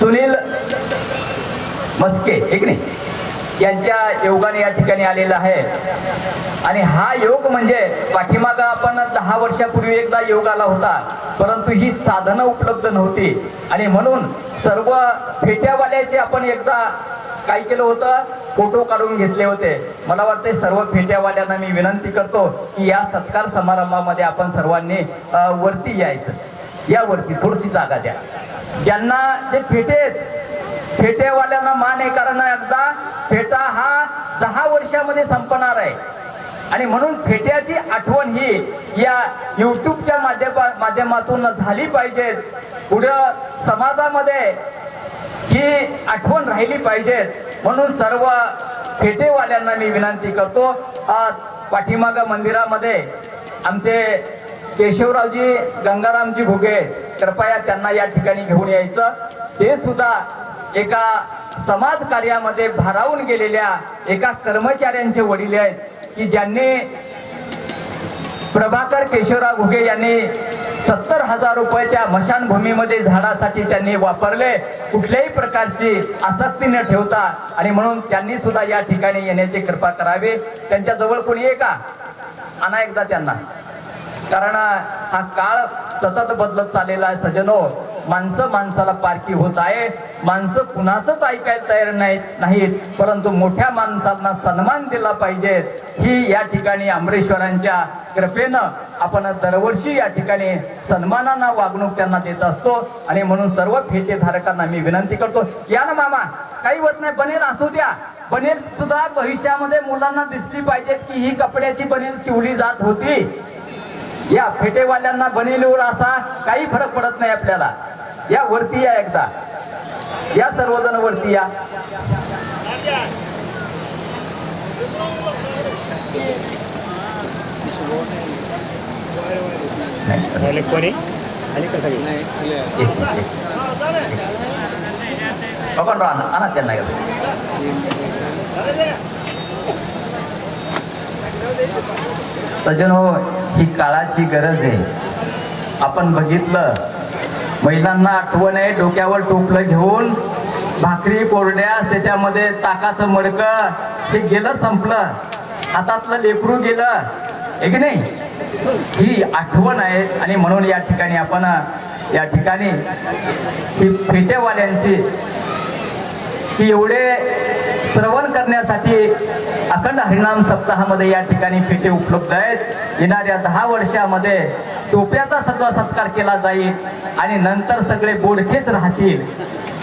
सुनील मस्के ठीक नाही? यांच्या योगाने या ठिकाणी आलेला आहे. आणि हा योग म्हणजे पाठीमागं आपण दहा वर्षापूर्वी एकदा योग आला होता परंतु ही साधनं उपलब्ध नव्हती. आणि म्हणून सर्व फेट्यावाल्याचे आपण एकदा काय केलं होतं? फोटो काढून घेतले होते. मला वाटते सर्व फेट्यावाल्यांना मी विनंती करतो की या सत्कार समारंभामध्ये आपण सर्वांनी वरती यायचं. यावरती थोडीशी जागा द्या. ज्यांना जे फेटे आहेत मान आहे कारण एकदा फेटा हा दहा वर्षामध्ये संपणार आहे. आणि म्हणून फेट्याची आठवण ही या युट्यूबच्या माध्यमा माध्यमातून झाली पाहिजे. पुढं समाजामध्ये ही आठवण राहिली पाहिजे. म्हणून सर्व फेटेवाल्यांना मी विनंती करतो आज पाठीमागा मंदिरामध्ये आमचे केशवरावजी गंगारामजी भुगे कृपया त्यांना या ठिकाणी घेऊन यायचं. ते सुद्धा एका समाज कार्यामध्ये भारावून गेलेल्या एका कर्मचाऱ्यांचे वडील आहेत की ज्यांनी प्रभाकर केशवराव घुगे यांनी सत्तर हजार रुपयाच्या मशानभूमीमध्ये झाडासाठी त्यांनी वापरले. कुठल्याही प्रकारची आसक्ती न ठेवता आणि म्हणून त्यांनी सुद्धा या ठिकाणी येण्याची कृपा करावी. त्यांच्याजवळ कोणी आहे का? आणा एकदा त्यांना. कारण हा काळ सतत बदलत चाललेला आहे सजनो माणसं माणसाला पारखी होत आहे. माणसं कुणाचंच ऐकायला तयार नाहीत नाहीत. परंतु मोठ्या माणसांना सन्मान दिला पाहिजे. ही या ठिकाणी अमरेश्वरांच्या कृपेनं आपण दरवर्षी या ठिकाणी सन्मानानं वागणूक त्यांना देत असतो. आणि म्हणून सर्व फेटेधारकांना मी विनंती करतो या ना मामा काही होत नाही बनेल असू द्या. बनेल सुद्धा भविष्यामध्ये मुलांना दिसली पाहिजेत की ही कपड्याची बनेल शिवली जात होती. या फेटेवाल्यांना बनेलीवर असा काही फरक पडत नाही आपल्याला. या वरती या एकदा. या सर्वजण वरती या. आणा त्यांना. सजन हो ही काळाची गरज आहे. आपण बघितलं महिलांना आठवण आहे डोक्यावर टोपलं घेऊन भाकरी कोरड्या त्याच्यामध्ये ताकाचं मडकं हे गेलं संपलं. हातातलं लेकरू गेलं. आहे की नाही? ही आठवण आहे आणि म्हणून या ठिकाणी आपण या ठिकाणी ही फेटेवाल्यांची की एवढे श्रवण करण्यासाठी अखंड हरिनाम सप्ताहामध्ये या ठिकाणी पेटे उपलब्ध आहेत. येणाऱ्या दहा वर्षामध्ये टोप्याचा सगळा सत्कार केला जाईल आणि नंतर सगळे बोडखेच राहतील.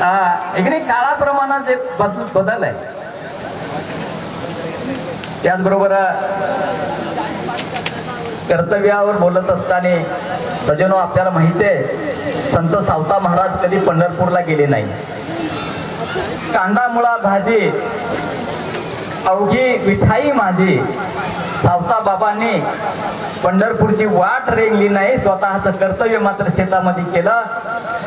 अं, काळाप्रमाणात जे बदल बदल आहे. त्याचबरोबर कर्तव्यावर बोलत असताना सजनो आपल्याला माहिती आहे संत सावता महाराज कधी पंढरपूरला गेले नाही. कांदा मुळा भाजी अवघी मिठाई माझी. सावता बाबांनी पंढरपूरची वाट रेंगली नाही स्वतःचं कर्तव्य मात्र शेतामध्ये केलं.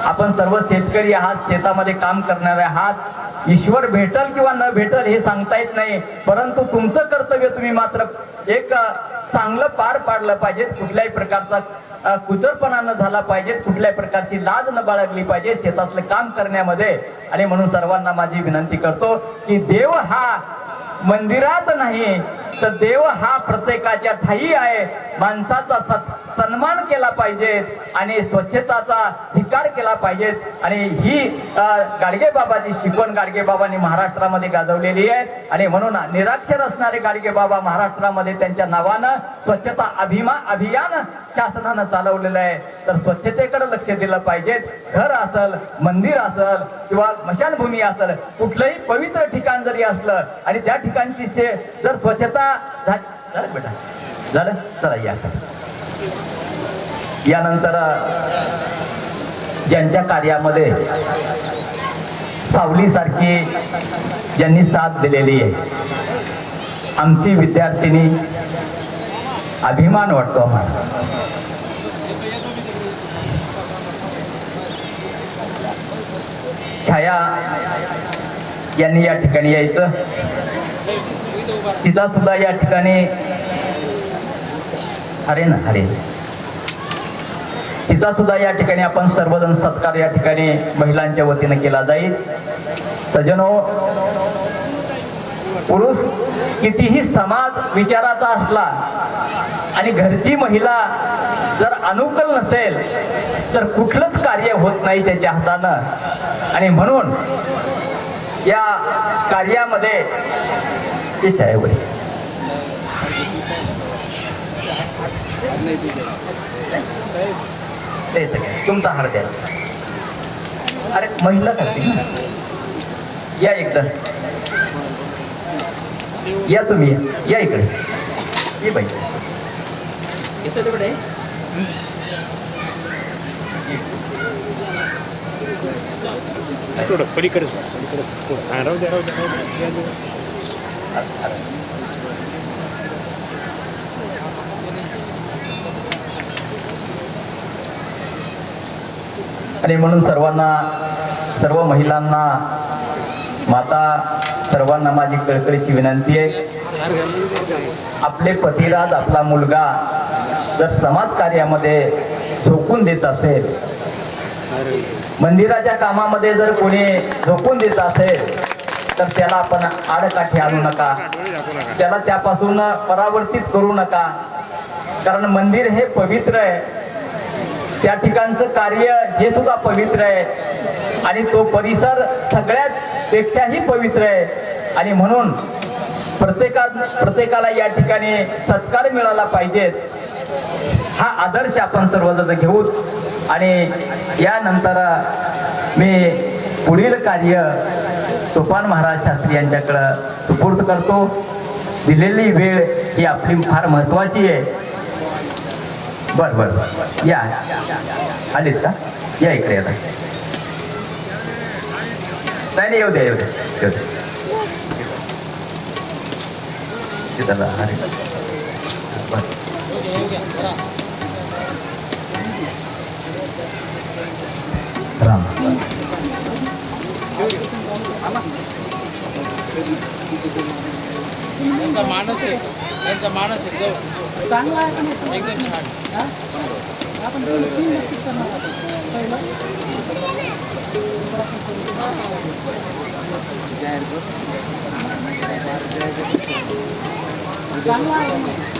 आपण सर्व शेतकरी आहात शेतामध्ये काम करणारे आहात ईश्वर भेटल किंवा न भेटल हे सांगता येत नाही. परंतु तुमचं कर्तव्य तुम्ही मात्र एक चांगलं पार पाडलं पाहिजे. कुठल्याही प्रकारचा कुजरपणानं कुचरपणा न झाला पाहिजे. कुठल्याही प्रकारची लाज न बाळगली पाहिजे शेतातलं काम करण्यामध्ये. आणि म्हणून सर्वांना माझी विनंती करतो की देव हा मंदिरात नाही तर देव हा प्रत्येकाच्या ठाई आहे. माणसाचा सन्मान केला पाहिजे आणि स्वच्छताचा धिकार केला पाहिजे. आणि ही अ, गाडगे बाबाची शिकवण गाडगे बाबांनी महाराष्ट्रामध्ये गाजवलेली आहे. आणि म्हणून निराक्षर असणारे गाडगे बाबा महाराष्ट्रामध्ये त्यांच्या नावानं स्वच्छता अभिमा अभियान शासनानं चालवलेलं आहे. तर स्वच्छतेकडे लक्ष दिलं पाहिजे. घर असल मंदिर असल किंवा मशानभूमी असल कुठलंही पवित्र ठिकाण जरी असलं आणि त्या ठिकाणची जर स्वच्छता झालं बेटा? झालं? चला या. यानंतर ज्यांच्या कार्यामध्ये सावलीसारखी ज्यांनी साथ दिलेली आहे आमची विद्यार्थिनी अभिमान वाटतो आम्हाला. छाया यांनी या ठिकाणी यायचं. तिचा सुद्धा या ठिकाणी अरे ना अरे. तिचा सुद्धा या ठिकाणी आपण सर्वजण सत्कार या ठिकाणी महिलांच्या वतीनं केला जाईल. सजनो पुरुष कितीही समाज विचाराचा असला आणि घरची महिला जर अनुकूल नसेल तर कुठलंच कार्य होत नाही त्याच्या हातानं. आणि म्हणून या कार्यामध्ये इच्छा आहे वडील. तुमचा हार द्या अरे महिला करते या एकदा या तुम्ही या. इकडे ये बाई थोडं पलीकडे थोडं पलीकडे राहू द्या राहू द्या आणि म्हणून सर्वांना सर्व महिलांना माता सर्वांना माझी कळकळीची विनंती आहे. आपले पतिराज आपला मुलगा जर समाज कार्यामध्ये झोकून देत असेल मंदिराच्या कामामध्ये जर कोणी झोकून देत असेल तर त्याला आपण आडकाठी आणू नका. त्याला त्यापासून परावर्तित करू नका. कारण मंदिर हे पवित्र आहे. त्या ठिकाणचं कार्य हे सुद्धा पवित्र आहे. आणि तो परिसर सगळ्यात पेक्षाही पवित्र आहे. आणि म्हणून प्रत्येका प्रत्येकाला या ठिकाणी सत्कार मिळाला पाहिजे. हा आदर्श आपण सर्वजण घेऊ. आणि यानंतर मी पुढील कार्य तुफान महाराज शास्त्री यांच्याकडं सुपूर्द करतो. दिलेली वेळ ही आपली फार महत्वाची आहे. बर बर बर. या आलीत का? या इकडे आता नाही नाही येऊ द्या येऊ द्या येऊ द्या राम. त्यांचा माणस आहे. त्यांचा माणस आहे. जो चांगला आहे एकदम छान चांगला आहे.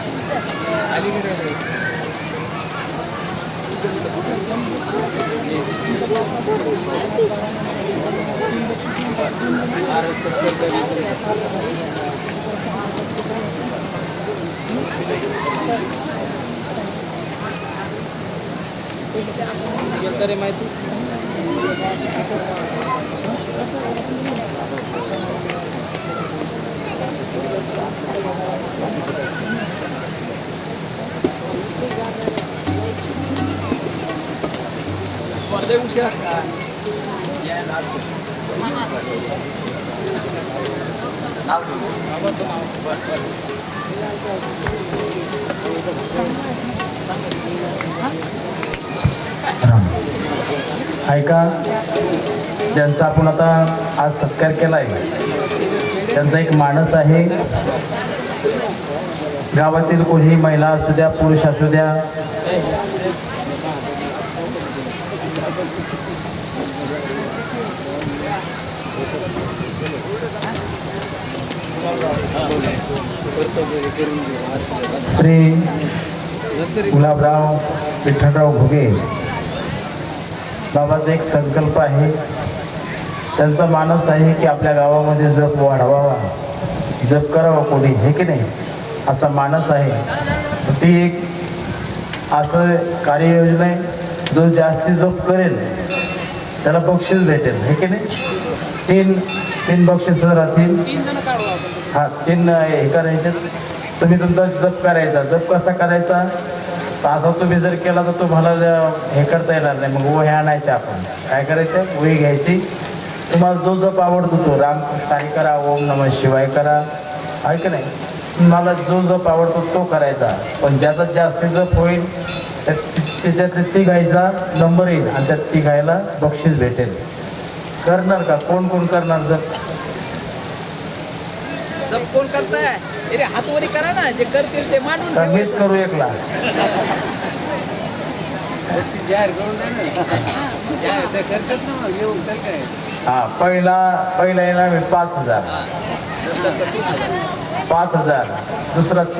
गेलं तरी माहिती लय नाव. ऐका ज्यांचा आपण आता आज सत्कार केला आहे त्यांचा एक माणस आहे गावातील कोणीही महिला असू द्या पुरुष असू द्या श्री गुलाबराव विठ्ठलराव घुगे. बाबाचा एक संकल्प आहे. त्यांचा मानस आहे की आपल्या गावामध्ये जप वाढवावा. जप करावा कोणी हे की नाही? असा मानस आहे. ती एक असं कार्ययोजना आहे. जो जास्ती जप करेल त्याला बक्षीस भेटेल हे की नाही? तीन तीन बक्षीस राहतील हा तीन हे करायचे. तुम्ही तुमचा जप करायचा. जप कसा करायचा? असा तुम्ही जर केला तर तुम्हाला हे करता येणार नाही. मग वह्या आणायच्या आपण. काय करायचं? वही घ्यायची. तुम्हाला जो जप आवडतो तो. रामकृष्ण काही करा ओम नम शिवाय करा. आहे की नाही? मला जो जप आवडतो तो करायचा. पण ज्याचा जास्त जप होईल त्याच्यात ती गायचा नंबर येईल आणि त्यात ती गायला बक्षीस भेटेल. करणार का? कोण कोण करणार जप कोण करताय? अरे हातवरी करा ना जे करतील ते मांडून मीच. करू एकला? हा पहिला पहिला येणार पाच. नंतर तीन हजार. पाच हजार. दुसरा